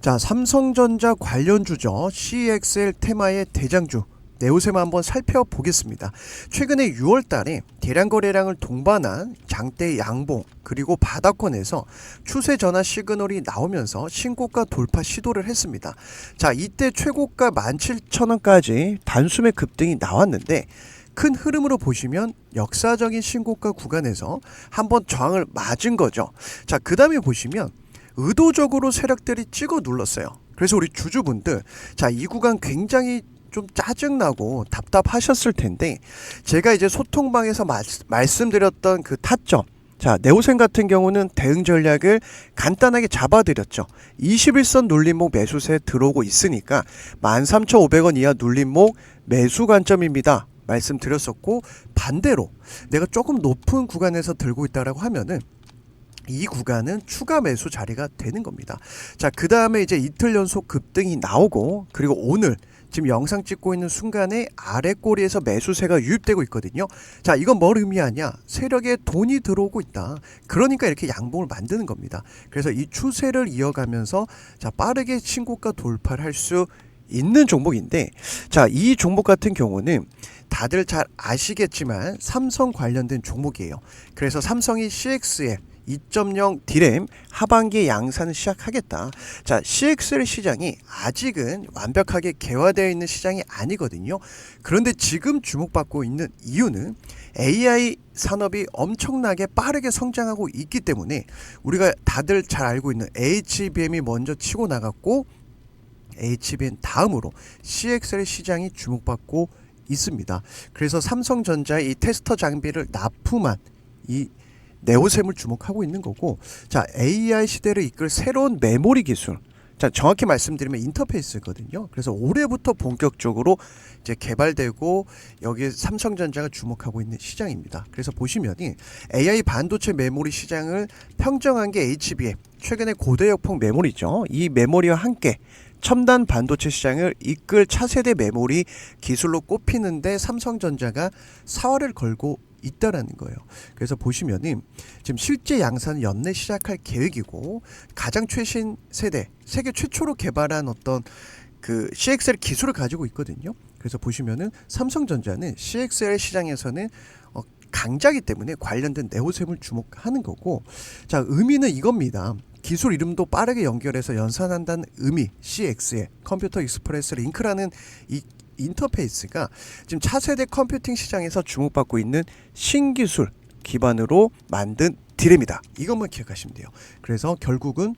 자, 삼성전자 관련 주죠. CXL 테마의 대장주. 네오셈 한번 살펴보겠습니다. 최근에 6월 달에 대량 거래량을 동반한 장대 양봉 그리고 바닥권에서 추세 전환 시그널이 나오면서 신고가 돌파 시도를 했습니다. 자, 이때 최고가 17,000원까지 단숨에 급등이 나왔는데 큰 흐름으로 보시면 역사적인 신고가 구간에서 한번 저항을 맞은 거죠. 자, 그 다음에 보시면 의도적으로 세력들이 찍어 눌렀어요. 그래서 우리 주주분들 자, 이 구간 굉장히 좀 짜증나고 답답하셨을 텐데 제가 이제 소통방에서 말, 말씀드렸던 그 타점 자, 네오센 같은 경우는 대응 전략을 간단하게 잡아드렸죠. 21선 눌림목 매수세 들어오고 있으니까 13,500원 이하 눌림목 매수 관점입니다. 말씀드렸었고 반대로 내가 조금 높은 구간에서 들고 있다라고 하면은 이 구간은 추가 매수 자리가 되는 겁니다. 자, 그 다음에 이제 이틀 연속 급등이 나오고 그리고 오늘 지금 영상 찍고 있는 순간에 아래 꼬리에서 매수세가 유입되고 있거든요. 자, 이건 뭘 의미하냐? 세력에 돈이 들어오고 있다. 그러니까 이렇게 양봉을 만드는 겁니다. 그래서 이 추세를 이어가면서 자, 빠르게 신고가 돌파를 할 수 있는 종목인데 자, 이 종목 같은 경우는 다들 잘 아시겠지만 삼성 관련된 종목이에요. 그래서 삼성이 CX에 2.0 디램 하반기 양산을 시작하겠다. 자, CXL 시장이 아직은 완벽하게 개화되어 있는 시장이 아니거든요. 그런데 지금 주목받고 있는 이유는 AI 산업이 엄청나게 빠르게 성장하고 있기 때문에 우리가 다들 잘 알고 있는 HBM이 먼저 치고 나갔고 HBM 다음으로 CXL 시장이 주목받고 있습니다. 그래서 삼성전자의 이 테스터 장비를 납품한 이 네오셈을 주목하고 있는 거고 자 AI 시대를 이끌 새로운 메모리 기술. 자 정확히 말씀드리면 인터페이스거든요. 그래서 올해부터 본격적으로 이제 개발되고 여기에 삼성전자가 주목하고 있는 시장입니다. 그래서 보시면이 AI 반도체 메모리 시장을 평정한 게 HBM 최근에 고대 역폭 메모리죠. 이 메모리와 함께 첨단 반도체 시장을 이끌 차세대 메모리 기술로 꼽히는데 삼성전자가 사활을 걸고 있다라는 거예요. 그래서 보시면은 지금 실제 양산은 연내 시작할 계획이고 가장 최신 세대 세계 최초로 개발한 어떤 그 CXL 기술을 가지고 있거든요. 그래서 보시면은 삼성전자는 CXL 시장에서는 어, 강자기 때문에 관련된 네오셈을 주목하는 거고 자 의미는 이겁니다. 기술 이름도 빠르게 연결해서 연산한다는 의미 CX에 컴퓨터 익스프레스 링크라는 이 인터페이스가 지금 차세대 컴퓨팅 시장에서 주목받고 있는 신기술 기반으로 만든 디램이다. 이것만 기억하시면 돼요. 그래서 결국은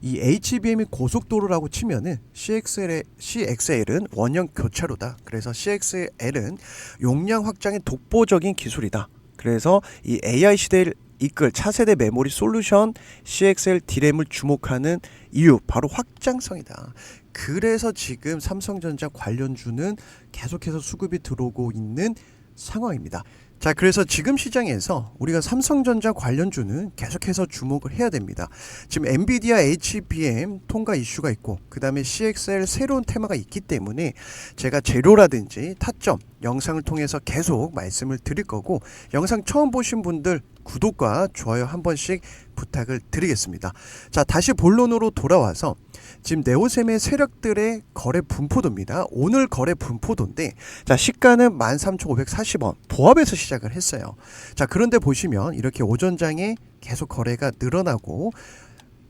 이 HBM이 고속도로라고 치면은 CXL의 CXL은 원형 교차로다. 그래서 CXL은 용량 확장의 독보적인 기술이다. 그래서 이 AI 시대를 이끌 차세대 메모리 솔루션 CXL 디램을 주목하는 이유 바로 확장성이다. 그래서 지금 삼성전자 관련주는 계속해서 수급이 들어오고 있는 상황입니다. 자, 그래서 지금 시장에서 우리가 삼성전자 관련주는 계속해서 주목을 해야 됩니다. 지금 엔비디아 HBM 통과 이슈가 있고, 그 다음에 CXL 새로운 테마가 있기 때문에 제가 재료라든지 타점 영상을 통해서 계속 말씀을 드릴 거고, 영상 처음 보신 분들 구독과 좋아요 한 번씩 부탁을 드리겠습니다. 자, 다시 본론으로 돌아와서 지금 네오셈의 세력들의 거래 분포도입니다. 오늘 거래 분포도인데 자, 시가는 13,540원 보합에서 시작을 했어요. 자, 그런데 보시면 이렇게 오전장에 계속 거래가 늘어나고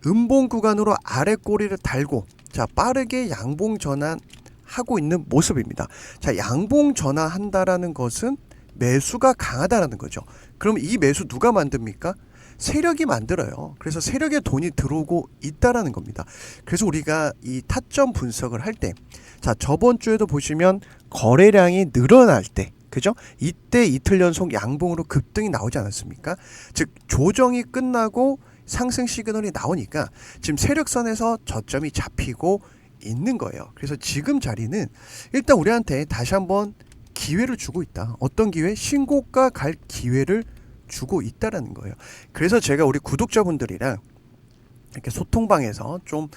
음봉 구간으로 아래 꼬리를 달고 자, 빠르게 양봉 전환 하고 있는 모습입니다. 자, 양봉 전환한다라는 것은 매수가 강하다라는 거죠. 그럼 이 매수 누가 만듭니까? 세력이 만들어요. 그래서 세력의 돈이 들어오고 있다라는 겁니다. 그래서 우리가 이 타점 분석을 할 때, 자 저번 주에도 보시면 거래량이 늘어날 때, 그죠? 이때 이틀 연속 양봉으로 급등이 나오지 않았습니까? 즉 조정이 끝나고 상승 시그널이 나오니까 지금 세력선에서 저점이 잡히고 있는 거예요. 그래서 지금 자리는 일단 우리한테 다시 한번 기회를 주고 있다. 어떤 기회? 신고가 갈 기회를 주고 있다라는 거예요. 그래서 제가 우리 구독자분들이랑 이렇게 소통방에서 좀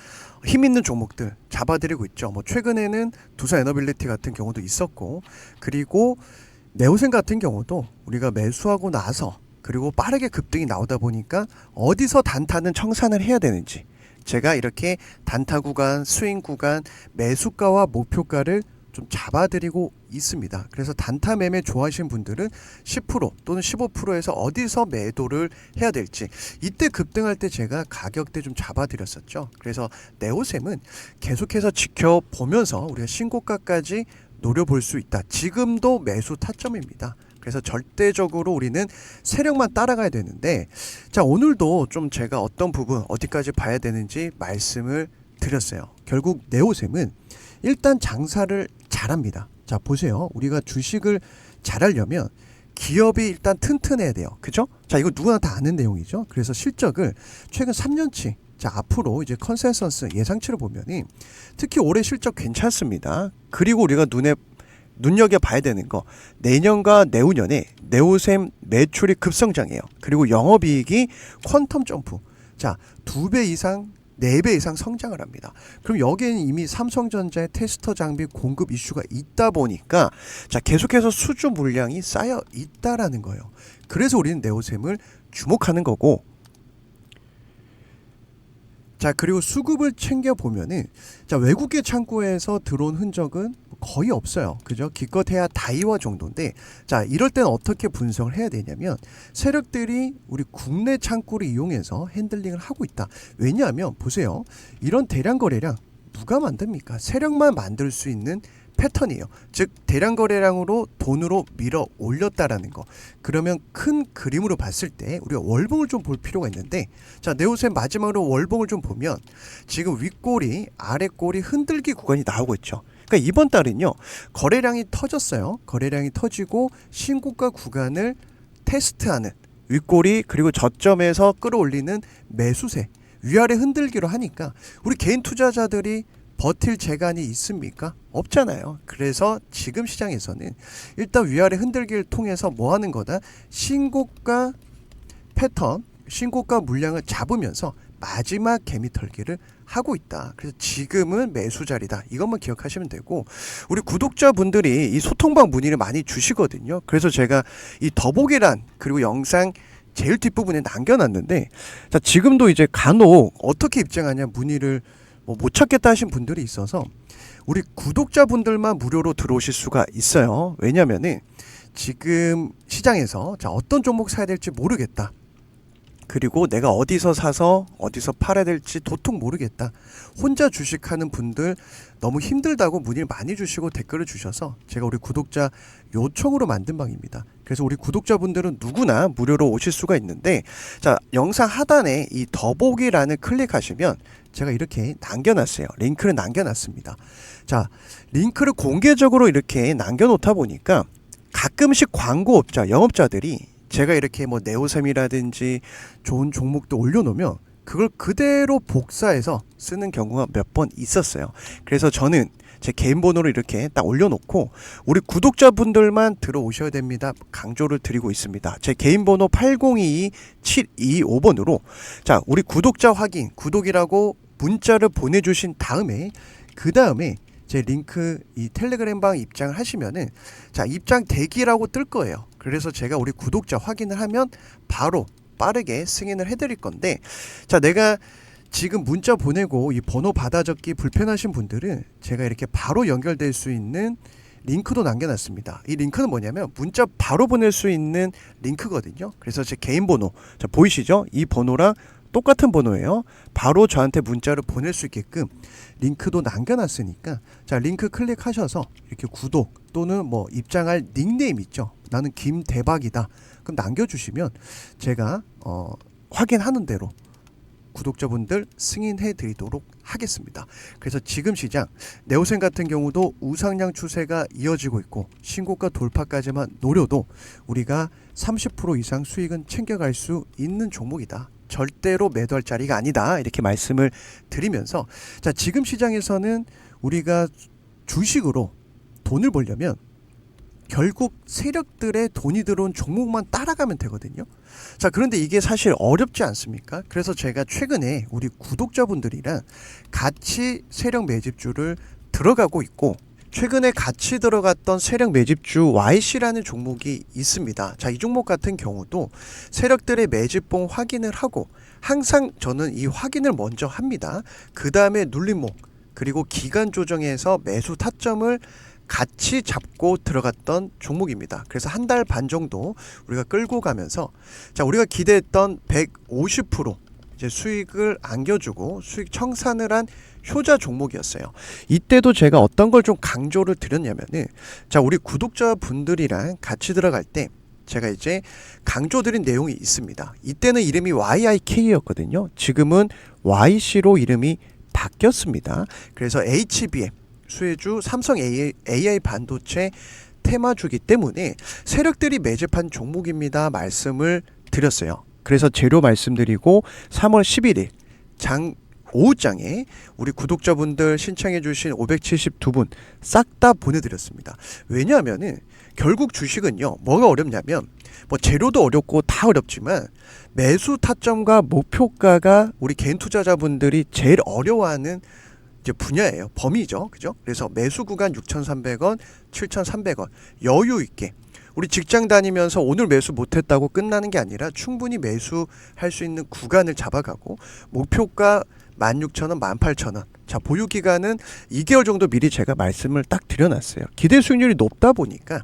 힘 있는 종목들 잡아드리고 있죠. 뭐 최근에는 두산 에너빌리티 같은 경우도 있었고 그리고 네오센 같은 경우도 우리가 매수하고 나서 그리고 빠르게 급등이 나오다 보니까 어디서 단타는 청산을 해야 되는지 제가 이렇게 단타 구간, 스윙 구간, 매수가와 목표가를 좀 잡아드리고 있습니다. 그래서 단타 매매 좋아하시는 분들은 10% 또는 15%에서 어디서 매도를 해야 될지 이때 급등할 때 제가 가격대 좀 잡아드렸었죠. 그래서 네오셈은 계속해서 지켜보면서 우리가 신고가까지 노려볼 수 있다. 지금도 매수 타점입니다. 그래서 절대적으로 우리는 세력만 따라가야 되는데 자 오늘도 좀 제가 어떤 부분 어디까지 봐야 되는지 말씀을 드렸어요. 결국 네오셈은 일단 장사를 잘합니다. 자 보세요. 우리가 주식을 잘하려면 기업이 일단 튼튼해야 돼요. 그죠? 자 이거 누구나 다 아는 내용이죠. 그래서 실적을 최근 3년치 자 앞으로 이제 컨센서스 예상치를 보면은 특히 올해 실적 괜찮습니다. 그리고 우리가 눈에 눈여겨 봐야 되는 거 내년과 내후년에 네오셈 매출이 급성장해요. 그리고 영업이익이 퀀텀 점프. 자, 두 배 이상 네배 이상 성장을 합니다. 그럼 여기에는 이미 삼성전자의 테스터 장비 공급 이슈가 있다 보니까 자, 계속해서 수주 물량이 쌓여 있다라는 거예요. 그래서 우리는 네오셈을 주목하는 거고 자 그리고 수급을 챙겨 보면은 자 외국계 창구에서 들어온 흔적은 거의 없어요. 그죠? 기껏해야 다이와 정도인데 자 이럴 땐 어떻게 분석을 해야 되냐면 세력들이 우리 국내 창구를 이용해서 핸들링을 하고 있다. 왜냐하면 보세요. 이런 대량 거래량 누가 만듭니까? 세력만 만들 수 있는 패턴이에요. 즉 대량 거래량으로 돈으로 밀어 올렸다라는 거. 그러면 큰 그림으로 봤을 때 우리가 월봉을 좀 볼 필요가 있는데 자 네오셈 마지막으로 월봉을 좀 보면 지금 윗골이 아랫골이 흔들기 구간이 나오고 있죠. 그러니까 이번 달은요 거래량이 터졌어요. 거래량이 터지고 신고가 구간을 테스트하는 윗골이 그리고 저점에서 끌어올리는 매수세 위아래 흔들기로 하니까 우리 개인 투자자들이 버틸 재간이 있습니까? 없잖아요. 그래서 지금 시장에서는 일단 위아래 흔들기를 통해서 뭐 하는 거다? 신고가 패턴, 신고가 물량을 잡으면서 마지막 개미 털기를 하고 있다. 그래서 지금은 매수 자리다. 이것만 기억하시면 되고 우리 구독자분들이 이 소통방 문의를 많이 주시거든요. 그래서 제가 이 더보기란 그리고 영상 제일 뒷부분에 남겨놨는데 자 지금도 이제 간혹 어떻게 입장하냐 문의를 뭐 못 찾겠다 하신 분들이 있어서 우리 구독자분들만 무료로 들어오실 수가 있어요. 왜냐면은 지금 시장에서 자 어떤 종목 사야 될지 모르겠다. 그리고 내가 어디서 사서 어디서 팔아야 될지 도통 모르겠다. 혼자 주식하는 분들 너무 힘들다고 문의를 많이 주시고 댓글을 주셔서 제가 우리 구독자 요청으로 만든 방입니다. 그래서 우리 구독자분들은 누구나 무료로 오실 수가 있는데 자 영상 하단에 이 더보기란을 클릭하시면 제가 이렇게 남겨놨어요. 링크를 남겨놨습니다. 자 링크를 공개적으로 이렇게 남겨놓다 보니까 가끔씩 광고업자 영업자들이 제가 이렇게 뭐 네오셈이라든지 좋은 종목도 올려놓으면 그걸 그대로 복사해서 쓰는 경우가 몇 번 있었어요. 그래서 저는 제 개인 번호를 이렇게 딱 올려놓고 우리 구독자분들만 들어오셔야 됩니다. 강조를 드리고 있습니다. 제 개인 번호 8022-725번으로 자 우리 구독자 확인 구독이라고 문자를 보내주신 다음에 그 다음에 제 링크 이 텔레그램 방 입장을 하시면은 자 입장 대기라고 뜰 거예요. 그래서 제가 우리 구독자 확인을 하면 바로 빠르게 승인을 해드릴 건데 자 내가 지금 문자 보내고 이 번호 받아 적기 불편하신 분들은 제가 이렇게 바로 연결될 수 있는 링크도 남겨놨습니다. 이 링크는 뭐냐면 문자 바로 보낼 수 있는 링크거든요. 그래서 제 개인 번호 자 보이시죠? 이 번호랑 똑같은 번호예요. 바로 저한테 문자를 보낼 수 있게끔 링크도 남겨놨으니까 자 링크 클릭하셔서 이렇게 구독 또는 뭐 입장할 닉네임 있죠. 나는 김 대박이다. 그럼 남겨주시면 제가 어, 확인하는 대로 구독자분들 승인해 드리도록 하겠습니다. 그래서 지금 시장 네오셈 같은 경우도 우상향 추세가 이어지고 있고 신고가 돌파까지만 노려도 우리가 30% 이상 수익은 챙겨갈 수 있는 종목이다. 절대로 매도할 자리가 아니다. 이렇게 말씀을 드리면서 자, 지금 시장에서는 우리가 주식으로 돈을 벌려면 결국 세력들의 돈이 들어온 종목만 따라가면 되거든요. 자, 그런데 이게 사실 어렵지 않습니까? 그래서 제가 최근에 우리 구독자분들이랑 같이 세력 매집주를 들어가고 있고 최근에 같이 들어갔던 세력 매집주 YC라는 종목이 있습니다. 자, 이 종목 같은 경우도 세력들의 매집봉 확인을 하고 항상 저는 이 확인을 먼저 합니다. 그 다음에 눌림목 그리고 기간 조정에서 매수 타점을 같이 잡고 들어갔던 종목입니다. 그래서 한 달 반 정도 우리가 끌고 가면서 자 우리가 기대했던 150% 이제 수익을 안겨주고 수익 청산을 한 효자 종목이었어요. 이때도 제가 어떤 걸 좀 강조를 드렸냐면은 자 우리 구독자 분들이랑 같이 들어갈 때 제가 이제 강조드린 내용이 있습니다. 이때는 이름이 YIK였거든요. 지금은 YC로 이름이 바뀌었습니다. 그래서 HBM 수혜주 삼성 AI, AI 반도체 테마주기 때문에 세력들이 매집한 종목입니다. 말씀을 드렸어요. 그래서 재료 말씀드리고 3월 11일 장 오후장에 우리 구독자분들 신청해 주신 572분 싹 다 보내드렸습니다. 왜냐하면은 결국 주식은요 뭐가 어렵냐면 뭐 재료도 어렵고 다 어렵지만 매수 타점과 목표가가 우리 개인 투자자분들이 제일 어려워하는 이제 분야예요. 범위죠. 그죠? 그래서 매수 구간 6,300원 7,300원. 여유 있게. 우리 직장 다니면서 오늘 매수 못했다고 끝나는 게 아니라 충분히 매수할 수 있는 구간을 잡아가고 목표가 16,000원, 18,000원. 자, 보유 기간은 2개월 정도 미리 제가 말씀을 딱 드려놨어요. 기대 수익률이 높다 보니까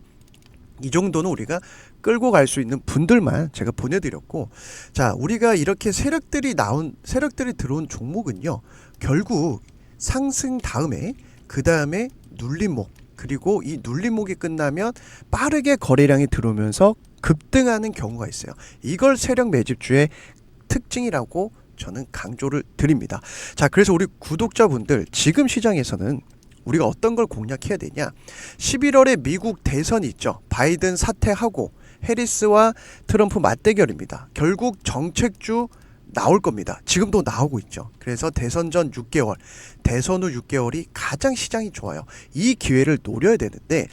이 정도는 우리가 끌고 갈 수 있는 분들만 제가 보내드렸고, 자, 우리가 이렇게 세력들이 나온, 세력들이 들어온 종목은요, 결국 상승 다음에, 그 다음에 눌림목, 그리고 이 눌림목이 끝나면 빠르게 거래량이 들어오면서 급등하는 경우가 있어요. 이걸 세력 매집주의 특징이라고 저는 강조를 드립니다. 자, 그래서 우리 구독자분들 지금 시장에서는 우리가 어떤 걸 공략해야 되냐? 11월에 미국 대선이 있죠. 바이든 사퇴하고 해리스와 트럼프 맞대결입니다. 결국 정책주 나올 겁니다. 지금도 나오고 있죠. 그래서 대선 전 6개월, 대선 후 6개월이 가장 시장이 좋아요. 이 기회를 노려야 되는데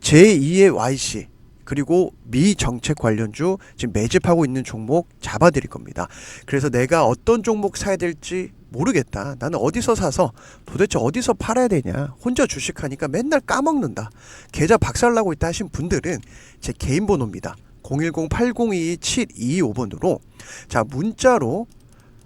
제2의 YC 그리고 미 정책 관련주 지금 매집하고 있는 종목 잡아드릴 겁니다. 그래서 내가 어떤 종목 사야 될지 모르겠다. 나는 어디서 사서 도대체 어디서 팔아야 되냐. 혼자 주식하니까 맨날 까먹는다. 계좌 박살나고 있다 하신 분들은 제 개인 번호입니다. 010-8022-7225번으로 자 문자로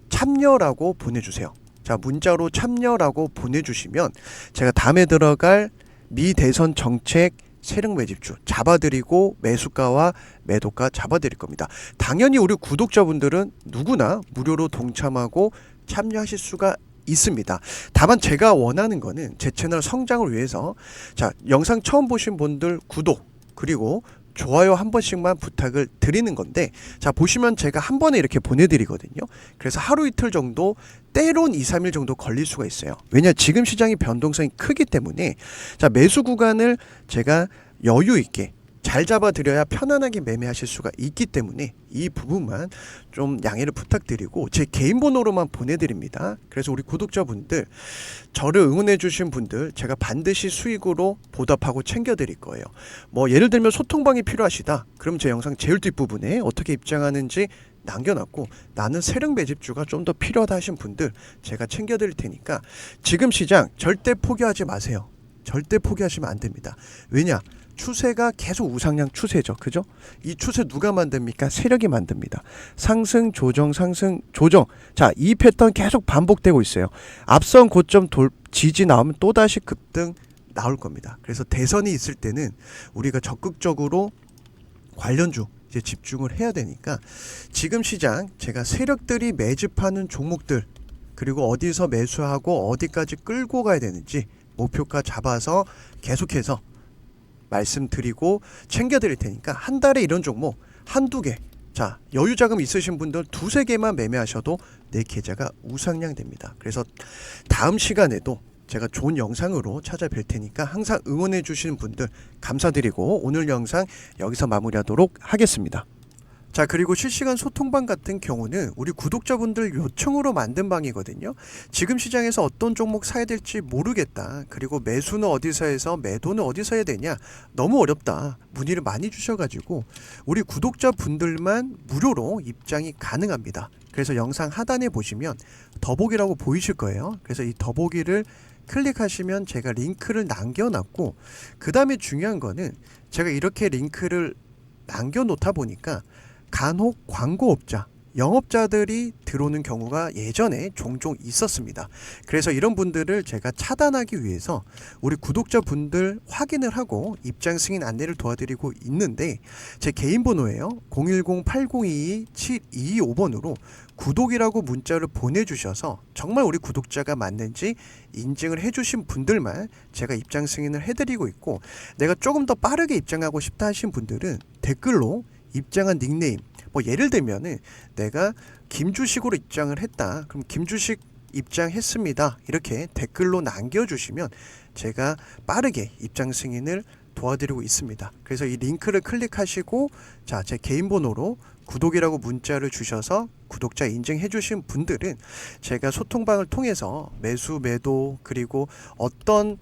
참여라고 보내주세요. 자 문자로 참여라고 보내주시면 제가 다음에 들어갈 미 대선 정책 세력 매집주 잡아드리고 매수가와 매도가 잡아드릴 겁니다. 당연히 우리 구독자분들은 누구나 무료로 동참하고 참여하실 수가 있습니다. 다만 제가 원하는 거는 제 채널 성장을 위해서 자 영상 처음 보신 분들 구독 그리고 좋아요 한 번씩만 부탁을 드리는 건데 자 보시면 제가 한 번에 이렇게 보내드리거든요. 그래서 하루 이틀 정도 때론 2, 3일 정도 걸릴 수가 있어요. 왜냐 지금 시장이 변동성이 크기 때문에 자 매수 구간을 제가 여유 있게 잘 잡아드려야 편안하게 매매하실 수가 있기 때문에 이 부분만 좀 양해를 부탁드리고 제 개인 번호로만 보내드립니다. 그래서 우리 구독자분들 저를 응원해주신 분들 제가 반드시 수익으로 보답하고 챙겨드릴 거예요. 뭐 예를 들면 소통방이 필요하시다. 그럼 제 영상 제일 뒷부분에 어떻게 입장하는지 남겨놨고 나는 세력 매집주가 좀 더 필요하다 하신 분들 제가 챙겨드릴 테니까 지금 시장 절대 포기하지 마세요. 절대 포기하시면 안 됩니다. 왜냐? 추세가 계속 우상향 추세죠. 그죠? 이 추세 누가 만듭니까? 세력이 만듭니다. 상승, 조정, 상승, 조정. 자, 이 패턴 계속 반복되고 있어요. 앞선 고점 돌, 지지 나오면 또다시 급등 나올 겁니다. 그래서 대선이 있을 때는 우리가 적극적으로 관련주 이제 집중을 해야 되니까 지금 시장 제가 세력들이 매집하는 종목들 그리고 어디서 매수하고 어디까지 끌고 가야 되는지 목표가 잡아서 계속해서 말씀드리고 챙겨드릴 테니까 한 달에 이런 종목 한두 개. 자, 여유 자금 있으신 분들 두세 개만 매매하셔도 내 계좌가 우상향 됩니다. 그래서 다음 시간에도 제가 좋은 영상으로 찾아뵐 테니까 항상 응원해 주시는 분들 감사드리고 오늘 영상 여기서 마무리하도록 하겠습니다. 자, 그리고 실시간 소통방 같은 경우는 우리 구독자분들 요청으로 만든 방이거든요. 지금 시장에서 어떤 종목 사야 될지 모르겠다. 그리고 매수는 어디서 해서 매도는 어디서 해야 되냐. 너무 어렵다. 문의를 많이 주셔가지고 우리 구독자분들만 무료로 입장이 가능합니다. 그래서 영상 하단에 보시면 더보기라고 보이실 거예요. 그래서 이 더보기를 클릭하시면 제가 링크를 남겨놨고 그 다음에 중요한 거는 제가 이렇게 링크를 남겨놓다 보니까 간혹 광고업자, 영업자들이 들어오는 경우가 예전에 종종 있었습니다. 그래서 이런 분들을 제가 차단하기 위해서 우리 구독자분들 확인을 하고 입장 승인 안내를 도와드리고 있는데 제 개인 번호예요. 010-8022-7225번으로 구독이라고 문자를 보내주셔서 정말 우리 구독자가 맞는지 인증을 해주신 분들만 제가 입장 승인을 해드리고 있고 내가 조금 더 빠르게 입장하고 싶다 하신 분들은 댓글로 입장한 닉네임. 뭐 예를 들면은 내가 김주식으로 입장을 했다. 그럼 김주식 입장했습니다. 이렇게 댓글로 남겨주시면 제가 빠르게 입장 승인을 도와드리고 있습니다. 그래서 이 링크를 클릭하시고 자 제 개인 번호로 구독이라고 문자를 주셔서 구독자 인증해 주신 분들은 제가 소통방을 통해서 매수 매도 그리고 어떤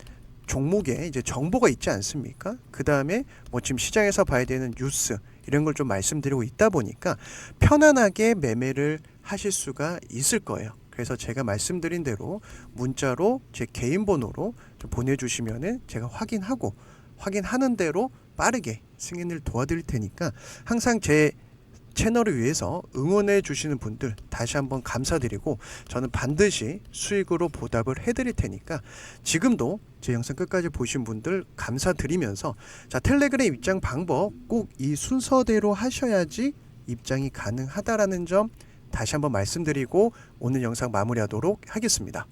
종목에 이제 정보가 있지 않습니까? 그 다음에 뭐 지금 시장에서 봐야 되는 뉴스 이런 걸 좀 말씀드리고 있다 보니까 편안하게 매매를 하실 수가 있을 거예요. 그래서 제가 말씀드린 대로 문자로 제 개인 번호로 좀 보내주시면은 제가 확인하고 확인하는 대로 빠르게 승인을 도와드릴 테니까 항상 제 채널을 위해서 응원해 주시는 분들 다시 한번 감사드리고 저는 반드시 수익으로 보답을 해드릴 테니까 지금도 제 영상 끝까지 보신 분들 감사드리면서 자 텔레그램 입장 방법 꼭 이 순서대로 하셔야지 입장이 가능하다라는 점 다시 한번 말씀드리고 오늘 영상 마무리하도록 하겠습니다.